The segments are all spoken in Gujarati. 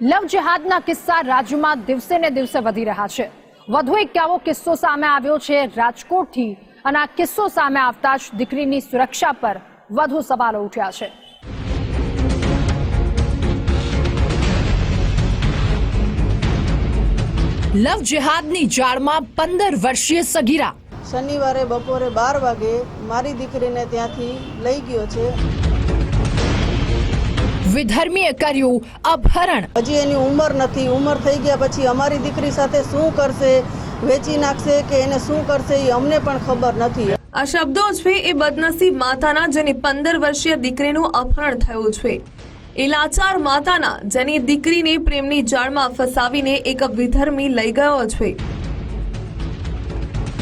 લવ જેહાદના કિસ્સા રાજ્યમાં દિવસે ને દિવસે વધી રહ્યા છે. વધુ એક આવો કિસ્સો સામે આવ્યો છે રાજકોટથી અને આ કિસ્સો સામે આવતા જ દીકરીની સુરક્ષા પર વધુ સવાલો ઉઠ્યા છે. લવ જેહાદની જાળમાં પંદર વર્ષીય સગીરા. શનિવારે બપોરે બાર વાગે મારી દીકરીને ત્યાંથી લઈ ગયો છે. વિધર્મીએ કર્યું અપહરણ. હજી એની ઉંમર નથી. ઉંમર થઈ ગયા પછી અમારી દીકરી સાથે શું કરશે? વેચી નાખશે કે એને શું કરશે એ અમને પણ ખબર નથી. આ શબ્દો છે એ બદનસીબ માતાના જેની પંદર વર્ષીય દીકરીનું અપહરણ થયું છે. એ લાચાર માતાના જેની દીકરીને પ્રેમની જાળમાં ફસાવીને એક વિધર્મી લઈ ગયો છે.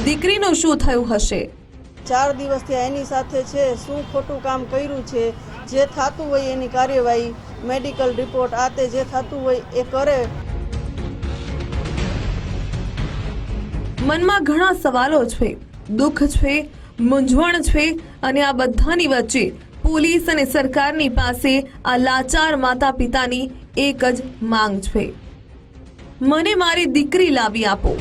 દીકરીનું શું થયું હશે? ચાર દિવસથી એની સાથે છે, શું ખોટું કામ કર્યું છે, જે થતું હોય એની કાર્યવાહી, મેડિકલ રિપોર્ટ આ તે જે થતું હોય એ કરે. મનમાં ઘણા સવાલો છે, દુઃખ છે, મૂંઝવણ છે અને આ બધાની વચ્ચે પોલીસ અને સરકારની પાસે આ લાચાર માતા પિતાની એક જ માંગ છે. મને મારી દીકરી લાવી આપો.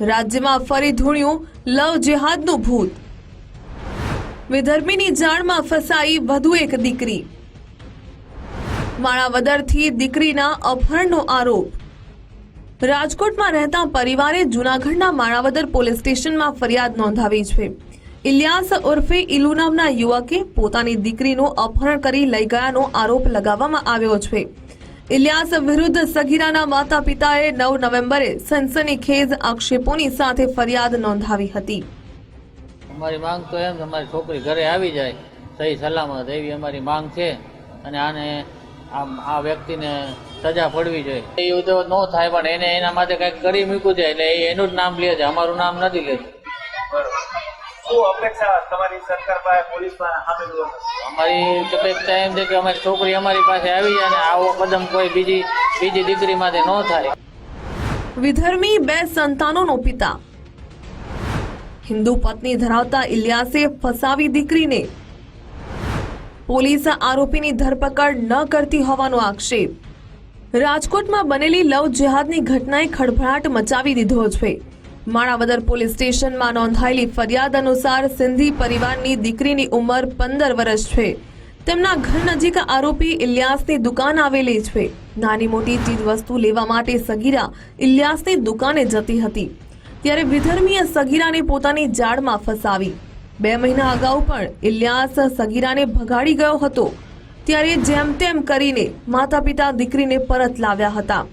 રાજ્યમાં ફરી ધૂણ્યું લવ જેહાદનું ભૂત. વિધર્મીની જાળમાં ફસાઈ વધુ એક દીકરી. માણાવદરથી દીકરીના અપહરણનો આરોપ. રાજકોટમાં રહેતા પરિવારે જૂનાગઢના માણાવદર પોલીસ સ્ટેશનમાં ફરિયાદ નોંધાવી છે. ઇલિયાસ ઉર્ફે ઇલુ નામના યુવકે પોતાની દીકરીનું અપહરણ કરી લઈ ગયાનો આરોપ લગાવવામાં આવ્યો છે. ઇલિયાસ વિરુદ્ધ સગીરાના માતા પિતાએ નવ નવેમ્બરે સનસનીખેજ આક્ષેપોની સાથે ફરિયાદ નોંધાવી હતી. અમારી માંગ તો એમ અમારી છોકરી ઘરે આવી જાય, સહી સલામત એવી અમારી માંગ છે અને આને આ વ્યક્તિને સજા પડવી જોઈએ. એવું તો ન થાય, પણ એને એના માટે કંઈક કરી મૂક્યું છે, એટલે એ એનું જ નામ લે છે, અમારું નામ નથી લેતું શું અપેક્ષા તમારી સરકાર પાસે પોલીસ અમારી અપેક્ષા એમ છે કે અમારી છોકરી અમારી પાસે આવી જાય અને આવો કદમ કોઈ બીજી બીજી દીકરી માટે ન થાય. વિધર્મી બે સંતાનોનો પિતા. હિન્દુ પત્ની ધરાવતા ઇલિયાસે ફસાવી દીકરીને. પોલીસ આરોપીની ધરપકડ ન કરતી હોવાનો આક્ષેપ. રાજકોટમાં બનેલી લવ જેહાદની ઘટનાએ ખળભળાટ મચાવી દીધો છે. માણાવદર પોલીસ સ્ટેશનમાં નોંધાયેલી ફરિયાદ અનુસાર સિંધી પરિવારની દીકરીની ઉંમર પંદર વર્ષ છે. તેમના ઘર નજીક આરોપી ઇલિયાસની દુકાન આવેલી છે. નાની મોટી ચીજ વસ્તુ લેવા માટે સગીરા ઇલિયાસની દુકાને જતી હતી. ત્યારે વિધર્મીય સગીરાને પોતાની જાળમાં ફસાવી. બે મહિના અગાઉ પણ ઇલિયાસ સગીરાને ભગાડી ગયો હતો. ત્યારે જેમ તેમ કરીને માતા પિતા દીકરીને પરત લાવ્યા હતા.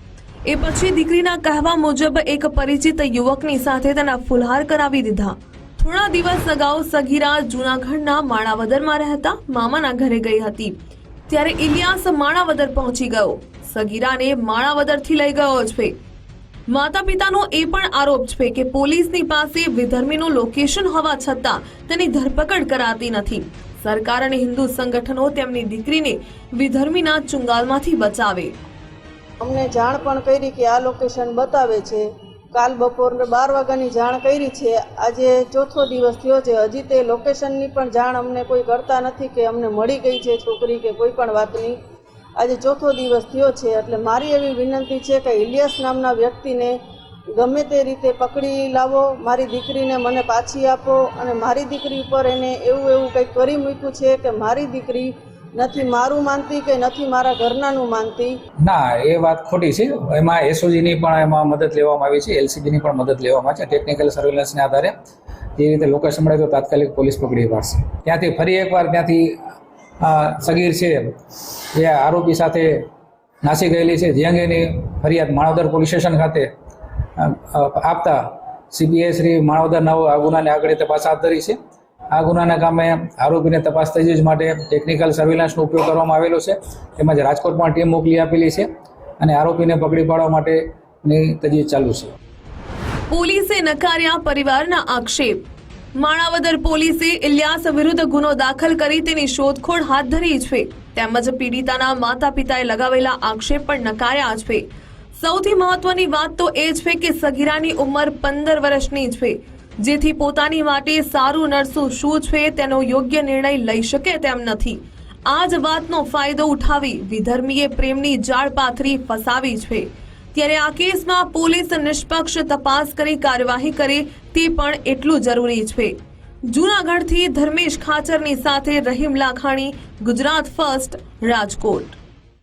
એ પછી દીકરીના કહેવા મુજબ એક પરિચિત યુવકની સાથે તેના ફુલહાર કરાવી દીધા. થોડા દિવસ અગાઉ સગીરા જૂનાગઢના માણાવદરમાં રહેતા મામાના ઘરે ગઈ હતી. ત્યારે ઇલિયાસ માણાવદર પહોંચી ગયો. સગીરાને માણાવદરથી લઈ ગયો છે માતા પિતાનો એ પણ આરોપ છે કે પોલીસની પાસે વિધર્મીનું લોકેશન હોવા છતાં તેની ધરપકડ કરાતી નથી. સરકાર અને હિન્દુ સંગઠનો તેમની દીકરીને વિધર્મીના ચુંગાલમાંથી બચાવે. અમને જાણ પણ કરી કે આ લોકેશન બતાવે છે. કાલ બપોર બાર વાગ્યાની જાણ કરી છે. આજે ચોથો દિવસ થયો છે. હજી તે લોકેશનની પણ જાણ અમને કોઈ કરતા નથી કે અમને મળી ગઈ છે છોકરી કે કોઈ પણ વાતની. આજે ચોથો દિવસ થયો છે. એટલે મારી એવી વિનંતી છે કે ઇલિયાસ નામના વ્યક્તિને ગમે તે રીતે પકડી લાવો. મારી દીકરીને મને પાછી આપો અને મારી દીકરી ઉપર એને એવું એવું કંઈક કરી મૂક્યું છે કે મારી દીકરી નથી મારું માનતી કે નથી મારા ઘરનાનું માનતી? ના, એ વાત ખોટી છે. એમાં એસઓજીની પણ એમાં મદદ લેવામાં આવી છે એલસીબીની પણ મદદ લેવામાં છે ટેકનિકલ સર્વેલન્સને આધારે. જે રીતે લોકેશન મળે તો તાત્કાલિક પોલીસ પકડી પાડશે. ત્યાંથી ફરી એકવાર ત્યાંથી સગીર છે, જે આરોપી સાથે નાસી ગયેલી છે, જે અંગેની ફરિયાદ માણાવદર પોલીસ સ્ટેશન ખાતે આપતા સીબીઆઈ શ્રી માણાવદર નવ આ ગુનાને આગળ તપાસ હાથ ધરી છે. આ ગુનાના કામે આરોપીને તપાસ થઈ જ માટે ટેકનિકલ સર્વેલન્સનો ઉપયોગ કરવામાં આવેલો છે. તેમજ રાજકોટમાં ટીમ મોકલી આપેલી છે અને આરોપીને પકડી પાડવા માટેની તજવીજ ચાલુ છે. પોલીસે નકાર્યા પરિવારના આક્ષેપ. માણાવદર પોલીસે ઇલિયાસ વિરુદ્ધ ગુનો દાખલ કરી તેની શોધખોળ હાથ ધરી છે. તેમજ પીડિતાના માતા પિતાએ લગાવેલા આક્ષેપ પણ નકાર્યા છે. સૌથી મહત્વની વાત તો એ છે કે સગીરાની ઉંમર પંદર વર્ષની છે. જેથી પોતાની માટે સારું નરસું શું છે તેનો યોગ્ય નિર્ણય લઈ શકે તેમ નથી. આ જ વાતનો ફાયદો ઉઠાવી વિધર્મીએ પ્રેમની જાળ પાથરી ફસાવી છે. ત્યારે આ કેસમાં પોલીસ નિષ્પક્ષ તપાસ કરી કાર્યવાહી કરે તે પણ એટલું જરૂરી છે. જૂનાગઢથી ધર્મેશ ખાચરની સાથે રહીમ લાખાણી, ગુજરાત ફર્સ્ટ, રાજકોટ.